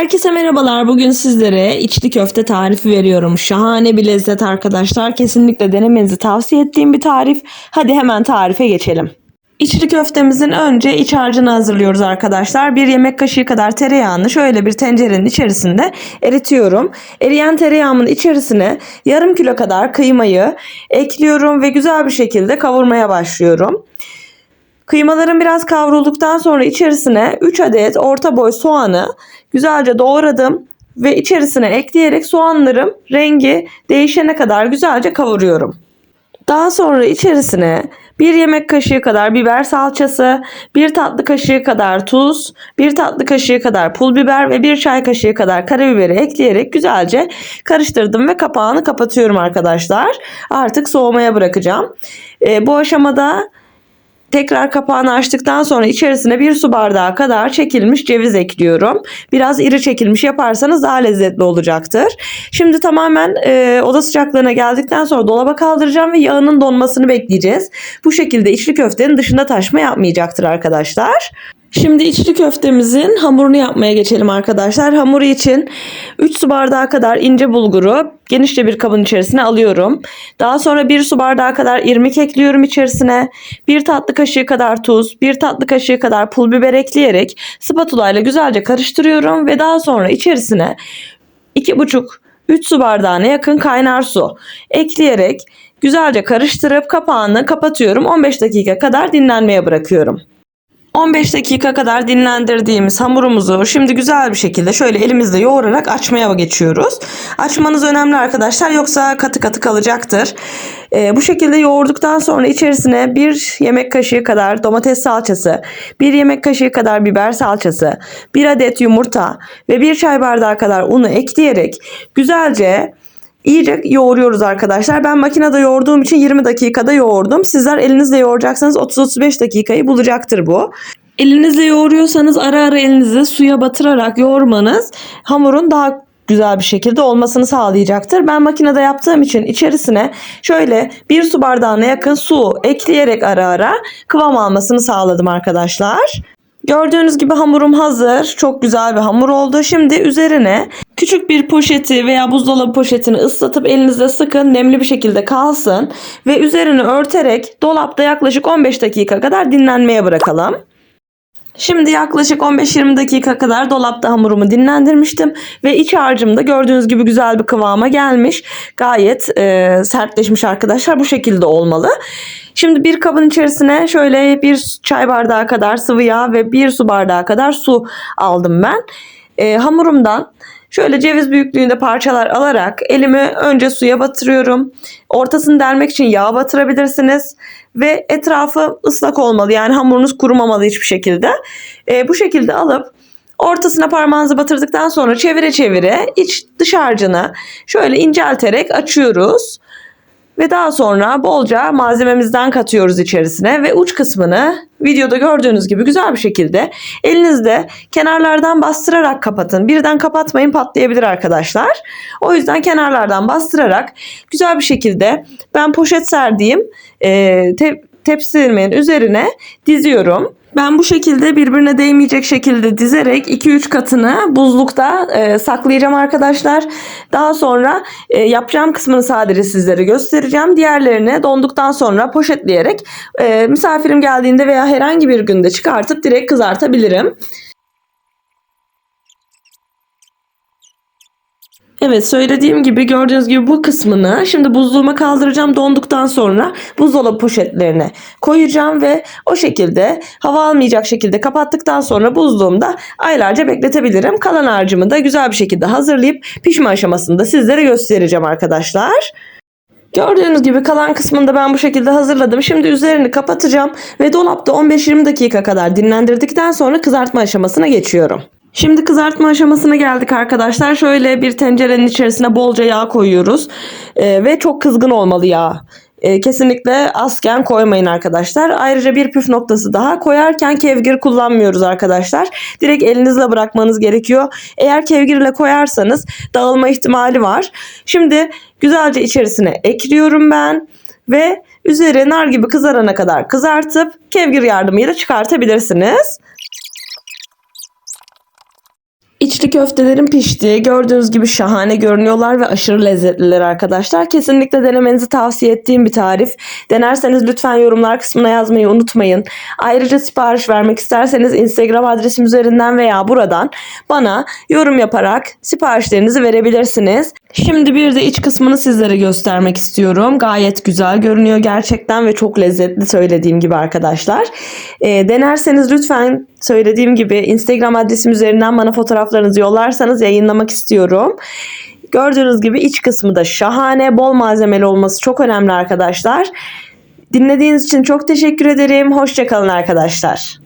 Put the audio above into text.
Herkese merhabalar. Bugün sizlere içli köfte tarifi veriyorum. Şahane bir lezzet arkadaşlar. Kesinlikle denemenizi tavsiye ettiğim bir tarif. Hadi hemen tarife geçelim. İçli köftemizin önce iç harcını hazırlıyoruz arkadaşlar. Bir yemek kaşığı kadar tereyağını şöyle bir tencerenin içerisinde eritiyorum. Eriyen tereyağımın içerisine yarım kilo kadar kıymayı ekliyorum ve güzel bir şekilde kavurmaya başlıyorum. Kıymaların biraz kavrulduktan sonra içerisine 3 adet orta boy soğanı güzelce doğradım ve içerisine ekleyerek soğanlarım rengi değişene kadar güzelce kavuruyorum. Daha sonra içerisine bir yemek kaşığı kadar biber salçası, bir tatlı kaşığı kadar tuz, bir tatlı kaşığı kadar pul biber ve bir çay kaşığı kadar karabiberi ekleyerek güzelce karıştırdım ve kapağını kapatıyorum arkadaşlar. Artık soğumaya bırakacağım. Ee, bu aşamada Tekrar kapağını açtıktan sonra içerisine bir su bardağı kadar çekilmiş ceviz ekliyorum. Biraz iri çekilmiş yaparsanız daha lezzetli olacaktır. Şimdi tamamen e, oda sıcaklığına geldikten sonra dolaba kaldıracağım ve yağının donmasını bekleyeceğiz. Bu şekilde içli köftenin dışında taşma yapmayacaktır arkadaşlar. Şimdi içli köftemizin hamurunu yapmaya geçelim arkadaşlar. Hamuru için 3 su bardağı kadar ince bulguru genişçe bir kabın içerisine alıyorum. Daha sonra 1 su bardağı kadar irmik ekliyorum içerisine. 1 tatlı kaşığı kadar tuz, 1 tatlı kaşığı kadar pul biber ekleyerek spatula ile güzelce karıştırıyorum ve daha sonra içerisine 2,5 3 su bardağına yakın kaynar su ekleyerek güzelce karıştırıp kapağını kapatıyorum. 15 dakika kadar dinlenmeye bırakıyorum. 15 dakika kadar dinlendirdiğimiz hamurumuzu şimdi güzel bir şekilde şöyle elimizle yoğurarak açmaya geçiyoruz. Açmanız önemli arkadaşlar yoksa katı katı kalacaktır. Ee, bu şekilde yoğurduktan sonra içerisine bir yemek kaşığı kadar domates salçası, bir yemek kaşığı kadar biber salçası, bir adet yumurta ve bir çay bardağı kadar unu ekleyerek güzelce İyice yoğuruyoruz arkadaşlar. Ben makinede yoğurduğum için 20 dakikada yoğurdum. Sizler elinizle yoğuracaksanız 30-35 dakikayı bulacaktır bu. Elinizle yoğuruyorsanız ara ara elinizi suya batırarak yoğurmanız hamurun daha güzel bir şekilde olmasını sağlayacaktır. Ben makinede yaptığım için içerisine şöyle bir su bardağına yakın su ekleyerek ara ara kıvam almasını sağladım arkadaşlar. Gördüğünüz gibi hamurum hazır. Çok güzel bir hamur oldu. Şimdi üzerine küçük bir poşeti veya buzdolabı poşetini ıslatıp elinizde sıkın. Nemli bir şekilde kalsın. Ve üzerini örterek dolapta yaklaşık 15 dakika kadar dinlenmeye bırakalım. Şimdi yaklaşık 15-20 dakika kadar dolapta hamurumu dinlendirmiştim ve iç harcım da gördüğünüz gibi güzel bir kıvama gelmiş. Gayet e, sertleşmiş arkadaşlar. Bu şekilde olmalı. Şimdi bir kabın içerisine şöyle bir çay bardağı kadar sıvı yağ ve bir su bardağı kadar su aldım ben. E, hamurumdan Şöyle ceviz büyüklüğünde parçalar alarak elimi önce suya batırıyorum. Ortasını delmek için yağ batırabilirsiniz. Ve etrafı ıslak olmalı. Yani hamurunuz kurumamalı hiçbir şekilde. E, bu şekilde alıp ortasına parmağınızı batırdıktan sonra çevire çevire iç dış harcını şöyle incelterek açıyoruz. Ve daha sonra bolca malzememizden katıyoruz içerisine ve uç kısmını videoda gördüğünüz gibi güzel bir şekilde elinizde kenarlardan bastırarak kapatın. Birden kapatmayın patlayabilir arkadaşlar. O yüzden kenarlardan bastırarak güzel bir şekilde ben poşet serdiğim e, tepsimin üzerine diziyorum. Ben bu şekilde birbirine değmeyecek şekilde dizerek 2-3 katını buzlukta e, saklayacağım arkadaşlar. Daha sonra e, yapacağım kısmını sadece sizlere göstereceğim. Diğerlerini donduktan sonra poşetleyerek e, misafirim geldiğinde veya herhangi bir günde çıkartıp direkt kızartabilirim. Evet söylediğim gibi gördüğünüz gibi bu kısmını şimdi buzluğuma kaldıracağım. Donduktan sonra buzdolabı poşetlerine koyacağım ve o şekilde hava almayacak şekilde kapattıktan sonra buzluğumda aylarca bekletebilirim. Kalan harcımı da güzel bir şekilde hazırlayıp pişme aşamasında sizlere göstereceğim arkadaşlar. Gördüğünüz gibi kalan kısmını da ben bu şekilde hazırladım. Şimdi üzerini kapatacağım ve dolapta 15-20 dakika kadar dinlendirdikten sonra kızartma aşamasına geçiyorum. Şimdi kızartma aşamasına geldik arkadaşlar. Şöyle bir tencerenin içerisine bolca yağ koyuyoruz. Ee, ve çok kızgın olmalı yağ. Ee, kesinlikle azken koymayın arkadaşlar. Ayrıca bir püf noktası daha koyarken kevgir kullanmıyoruz arkadaşlar. Direkt elinizle bırakmanız gerekiyor. Eğer kevgirle koyarsanız dağılma ihtimali var. Şimdi güzelce içerisine ekliyorum ben ve üzeri nar gibi kızarana kadar kızartıp kevgir yardımıyla çıkartabilirsiniz. İçli köftelerim pişti. Gördüğünüz gibi şahane görünüyorlar ve aşırı lezzetliler arkadaşlar. Kesinlikle denemenizi tavsiye ettiğim bir tarif. Denerseniz lütfen yorumlar kısmına yazmayı unutmayın. Ayrıca sipariş vermek isterseniz Instagram adresim üzerinden veya buradan bana yorum yaparak siparişlerinizi verebilirsiniz. Şimdi bir de iç kısmını sizlere göstermek istiyorum. Gayet güzel görünüyor gerçekten ve çok lezzetli söylediğim gibi arkadaşlar. Ee, denerseniz lütfen söylediğim gibi Instagram adresim üzerinden bana fotoğraflarınızı yollarsanız yayınlamak istiyorum. Gördüğünüz gibi iç kısmı da şahane, bol malzemeli olması çok önemli arkadaşlar. Dinlediğiniz için çok teşekkür ederim. Hoşçakalın arkadaşlar.